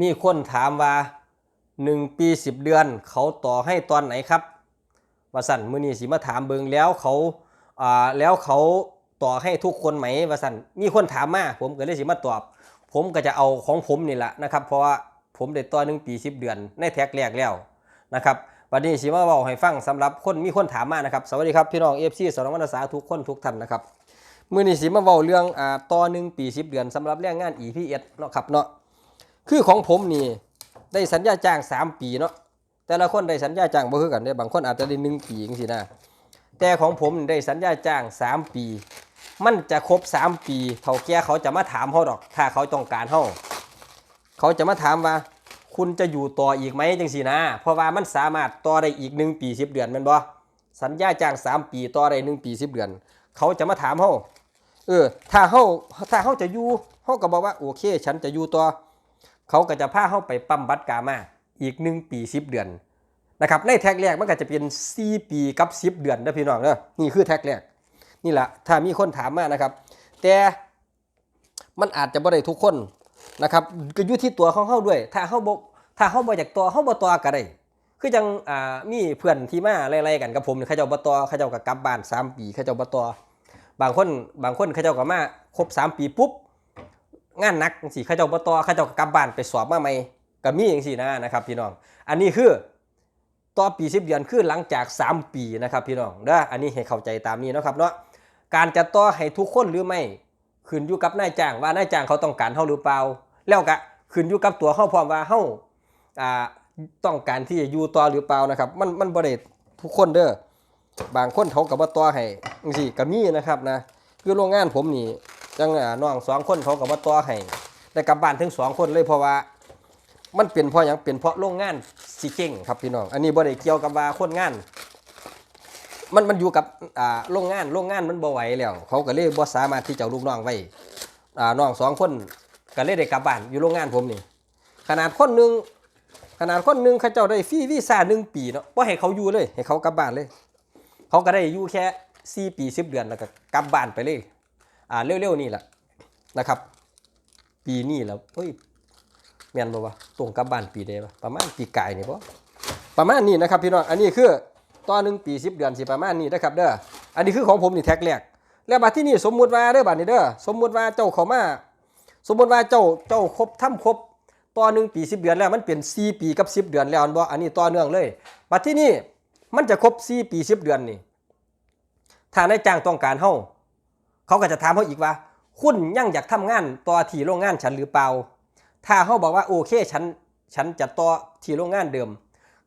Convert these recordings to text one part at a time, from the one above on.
มีคนถามว่าหนึ่งปีสิบเดือน เขาต่อให้ตอนไหนครับว่าสันมือนี้สิมาถามเบิงแล้วเขาอ่าแล้วเขาต่อให้ทุกคนไหมว่าสันมีคนถามมาผมก็เลยสิมาตอบ ผมก็จะเอาของผมนี่แหละนะครับ เพราะว่าผมได้ต่อหนึ่งปีสิบเดือนในแท็กแรกแล้วนะครับวันนี้สิมาบอกให้ฟังสำหรับคนมีคนถามมานะครับ สวัสดีครับพี่น้องเอฟซีสอนวรรณศาทุกคนทุกท่านนะครับมื่อนี้สิมาเว้าเรื่องอ่าต่อหนึ่งปีสิบเดือนสำหรับแรงงาน EPS เนาะครับเนาะ คือของผมนี่ได้สัญญาจ้าง 3 ปีเนาะแต่ละคนได้สัญญาจ้างบ่คือกันเด้บางคนอาจจะได้หนึ่งปีจังซี่นะแต่ของผมได้สัญญาจ้าง 3 ปี มันจะครบ 3 ปีเท่าแก่เขาจะมาถามเฮาดอก ถ้าเขาต้องการเฮาเขาจะมาถามว่า คุณจะอยู่ต่ออีกไหมจังซี่นะ เพราะว่ามันสามารถต่อได้อีก 1 ปี 10 เดือนแม่นบ่สัญญาจ้าง 3 ปีต่อได้1ปี 10 เดือน เขาจะมาถามเฮาเออถ้าเขาถ้าเขาจะอยู่เขาก็บอกว่าโอเค ฉันจะอยู่ต่อ เขาก็จะพาเข้าไปปั๊มบัตรกามาอีกหนึ่งปีสิบเดือนนะครับในแท็กแรกมันก็จะเป็นสี่ปีกับสิบเดือนนะพี่น้องเด้อนี่คือแท็กแรกนี่แหละถ้ามีคนถามมานะครับ แต่มันอาจจะบ่ได้ทุกคนนะครับก็อยู่ที่ตัวของเขาด้วย ถ้าเขาบ่ถ้าเขาบ่อยากต่อเขาบ่ต่อก็ได้คือจังอ่ามีเพื่อนที่มาไล่ๆกันกับผมนี่เขาเจ้าบ่ต่อเขาเจ้าก็กลับบ้านสามปีเขาเจ้าบ่ต่อบางคนบางคนเขาเจ้าก็มาครบ 3 ปีปุ๊บ งานนักจังซี่เขาเจ้าบ่ต่อเขาเจ้ากลับบ้านไปสอบมาใหม่ก็มีจังซี่นะนะครับพี่น้อง อันนี้คือต่อปี10เดือนคือหลังจาก 3 ปีนะครับพี่น้องเด้ออันนี้ให้เข้าใจตามนี้นะครับเนาะการจะต่อให้ทุกคนหรือไม่ขึ้นอยู่กับนายจ้างว่านายจ้างเขาต้องการเฮาหรือเปล่า แล้วก็ขึ้นอยู่กับตัวเฮาพร้อมว่าเฮาอ่าต้องการที่จะอยู่ต่อหรือเปล่านะครับ มันมันบ่ได้ทุกคนเด้อบางคนเขากับว่าตัวให้จังซี่ก็มีนะครับนะคือโรงงานผมนี่ จังน้องสองคนเขากับว่าตัวให้ได้กลับบ้านถึงสองคนเลยเพราะว่า มันเป็นเพราะหยังเป็นเพราะโรงงานสิเก่งครับพี่น้อง อันนี้บ่ได้เกี่ยวกับว่าคนงาน มันมันอยู่กับอ่าโรงงานโรงงานมันบ่ไหวแล้วเขาก็เลยบ่สามารถที่จะเอาลูกน้องไว้อ่าน้องสองคนก็เลยได้กลับบ้านอยู่โรงงานผมนี่ ขนาดคนหนึงขนาดคนหนึงเขาเจ้าได้ฟรีวีซ่าหนึ่งปีเนาะบ่ให้เขาอยู่เลย ให้เขากลับบ้านเลย เขาก็ได้อยู่แค่4ปี10เดือนแล้วก็กลับบ้านไปเลย อ่าเร็วๆนี่แหละนะครับ ปีนี้แล้วเฮ้ยแมนบ่วะตรงกับบ้านปีใดวะประมาณปีกายนี่บ่ประมาณนี้นะครับพี่น้องอันนี้คือต่อหนึ่งปี10เดือนสิประมาณนี้นะครับเด้ออันนี้คือของผมนี่แท็กแรกแล้วบัดที่นี่สมมุติว่าเด้อบัดนี้เด้อสมมุติว่าเจ้าเขามาสมมุติว่าเจ้าเจ้าครบทำครบต่อหนึ่งปี10เดือนแล้วมันเป็น4ปีกับ10เดือนแล้วอันบ่อันนี้ต่อเนื่องเลยบัดที่นี่มันจะครบ4ปี10เดือนนี่ถ้านายจ้างต้องการเฮ้า เขาก็จะถามเฮาอีกว่า คุณยังอยากทำงานต่อที่โรงงานฉันหรือเปล่า ถ้าเฮาบอกว่าโอเคฉันฉันจะต่อที่โรงงานเดิม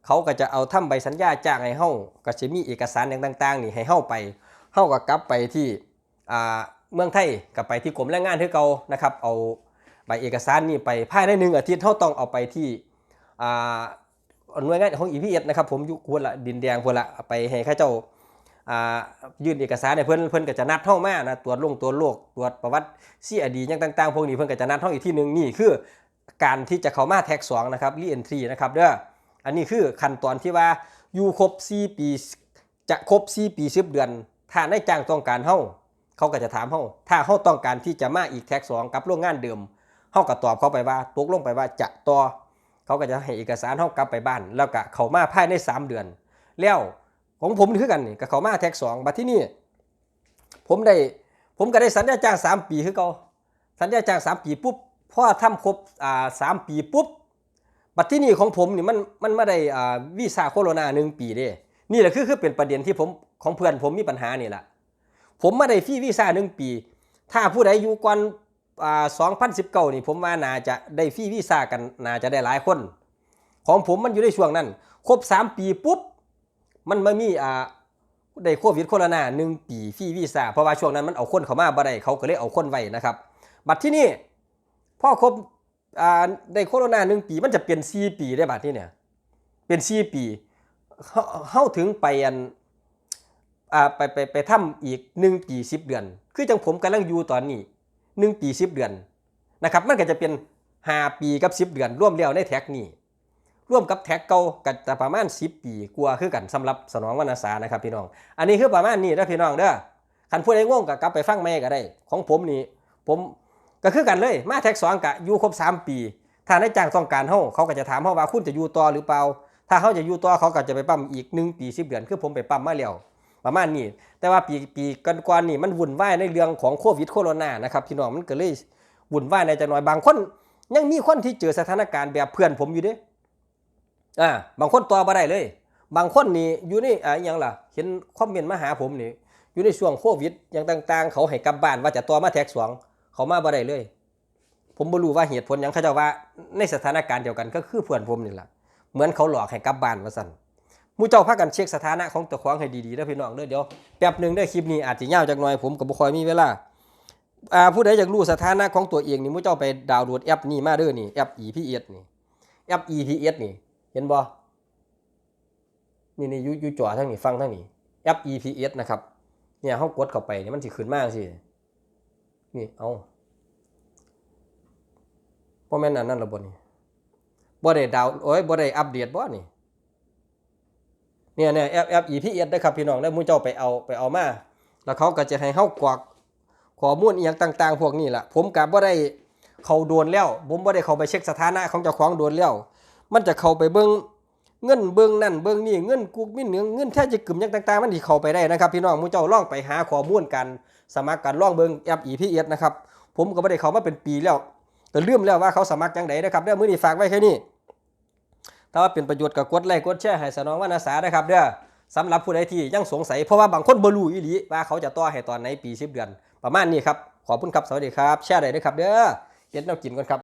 เขาก็จะเอาทำใบสัญญาจ้างให้เฮาก็จะมีเอกสารอย่างต่าง ๆ นี่ให้เฮาไปเฮาก็กลับไปที่เมืองไทยกับไปที่กรมแรงงานคือเก่านะครับเอาใบเอกสารนี่ไปภายในหนึ่งอาทิตย์เฮาต้องเอาไปที่หน่วยงานของ EPS นะครับผมอยู่พุ่นละดินแดงพุ่นละไปให้ข้าเจ้า ยื่นเอกสารให้เพิ่นเพิ่นก็จะนัดเฮามานะตรวจลงตัวจโรคตรวจประวัติซีอดีหยังต่างๆ พวกนี้เพิ่นก็จะนัดเฮาอีกที่หนึงนี่คือการที่จะเข้ามาแท็ก2นะครับรีเอนทรีนะครับเด้ออันนี้คือขั้นตอนที่ว่าอยู่ครบ 4 ปีจะครบ 4 ปี10เดือน ถ้านายจ้างต้องการเฮาเขาก็จะถามเฮาถ้าเฮาต้องการที่จะมาอีกแท็ก2กับโรงงานเดิมเฮาก็ตอบเขาไปว่าตกลงไปว่าจะต่อเขาก็จะให้เอกสารเฮากลับไปบ้าน แล้วก็เข้ามาภายใน 3 เดือน แล้ว ของผมนี่คือกันนี่กับเขามาแท็กสองบัดที่นี่ผมได้ผมก็ได้สัญญาจ้างสามปีคือเก่าสัญญาจ้างสามปีปุ๊บพอทำครบอ่าสามปีปุ๊บบัดที่นี่ของผมนี่มันมันไม่ได้อ่าวีซ่าโคโรนาหนึ่งปีเด้นี่แหละคือคือเป็นประเด็นที่ผมของเพื่อนผมมีปัญหานี่แหละผมไม่ได้ฟรีวีซ่าหนึ่งปี ถ้าผู้ใดอยู่ก่อนอ่าสองพันสิบเก้านี่ผมว่าน่าจะได้ฟรีวีซ่ากันน่าจะได้หลายคน ของผมมันอยู่ในช่วงนั้น ครบสามปีปุ๊บ มันไม่มีอ่าได้โควิดโคโรนาหนึ่งปีฟรีวีซ่าเพราะว่าช่วงนั้นมันเอาคนเข้ามาบ่ได้เขาก็เลยเอาคนไว้นะครับ บัตรที่นี่พอครบอ่าได้โคโรนาหนึ่งปีมันจะเปลี่ยนสี่ปีได้บัตรที่เนี่ยเป็นสี่ปีเฮาเฮาถึงไปอันอ่าไปไปไปทำอีกหนึ่งปีสิบเดือน คือจังผมกำลังอยู่ตอนนี้หนึ่งปีสิบเดือนนะครับมันก็จะเป็นห้าปีกับสิบเดือนร่วมแล้วในแท็กนี้ ร่วมกับแท็กเก่าก็จะประมาณ 10 ปีกว่าคือกันสำหรับสนองวรรณสานะครับพี่น้อง อันนี้คือประมาณนี้นะพี่น้องเด้อคันผู้ใดง่วงก็กลับไปฟังใหม่ก็ได้ ของผมนี่ผมก็คือกันเลยมาแท็กสองกะอยู่ครบ 3 ปีถ้านายจ้างต้องการเฮาเขาก็จะถามเฮาว่าคุณจะอยู่ต่อหรือเปล่า ถ้าเขาจะอยู่ต่อเขาก็จะไปปั๊มอีก1ปี10เดือนคือผมไปปั๊มมาแล้วประมาณนี้ แต่ว่าปีปีก่อนๆนี่มันวุ่นวายในเรื่องของโควิดโคโรนานะครับพี่น้องมันก็เลยวุ่นวายในจังหน่อยบางคน ยังมีคนที่เจอสถานการณ์แบบเพื่อนผมอยู่เด้ อ่าบางคนต่อบ่ได้เลย บางคนนี่อยู่ในอ่าอหยังล่ะ เห็นคอมเมนต์มาหาผมนี่ อยู่ในช่วงโควิดอย่างต่าง ๆ เขาให้กลับบ้านว่าจะต่อมาแท็กสองเขามาบ่ได้เลย ผมบ่รู้ว่าเหตุผลยังเขาเจะว่าในสถานการณ์เดียวกันก็คือเพื่อนผมนี่แหละเหมือนเขาหลอกให้กลับบ้านว่าซั่นมู่เจ้าพากันเช็คสถานะของตัวของให้ดีๆนะพี่น้องเด้อเดี๋ยวแป๊บหนึ่งได้คลิปนี้อาจจะยาวจักหน่อยผมก็บ่ค่อยมีเวลาอ่าผู้ใดอยากรู้สถานะของตัวเองนี่มู่เจ้าไปดาวน์โหลดแอปนี้มาเด้อนี่แอป EPS นี่แอป EPS นี่ เห็นบ่นี่นี่อยู่อยู่จอทั้งนี้ฟังทั้งนี้แอป EPS นะครับ เนี่ยเขากดเข้าไปเนี่ยมันสิขึ้นมากสินี่เอาบ่แม่นอันนั้นหรอบ่นี่บ่ได้ดาวน์โอ้ยบ่ได้อัปเดตบ่นี่เนี่ยเนี่ยแอปแอป EPS นะครับพี่น้องได้มู่เจ้าไปเอาไปเอามาแล้วเขาก็จะให้เฮากรอกข้อมูลอีหยังต่าง ๆ พวกนี้ล่ะ ผมก็บ่ได้เข้าโดนแล้ว ผมบ่ได้เข้าไปเช็คสถานะของเจ้าของโดนแล้ว มันจะเข้าไปเบิ่งเงินเบิ่งนั่นเบิ่งนี่เงินกุกมินเงินเงินแท้จะกึ่มยังต่าง ๆ มันสิเข้าไปได้นะครับ พี่น้องมูเจ้าลองไปหาข้อมูลกัน สมัครกันลองเบิ่งแอป EPS นะครับผมก็บ่ได้เข้ามาเป็นปีแล้วแต่ลืมแล้วว่าเขาสมัครจังไดนะครับเด้อมือนี้ฝากไว้แค่นี้ถ้าว่าเป็นประโยชน์ก็กดไลค์กดแชร์ให้สนองวรรณสานะครับเด้อสำหรับผู้ใดที่ยังสงสัยเพราะว่าบางคนบ่รู้อีหลีว่าเขาจะต่อให้ตอนไหนปี10เดือน ประมาณนี้ครับ ขอบคุณครับ สวัสดีครับ แชร์ได้เด้อครับเด้อเฮ็ดแนวกินก่อนครับ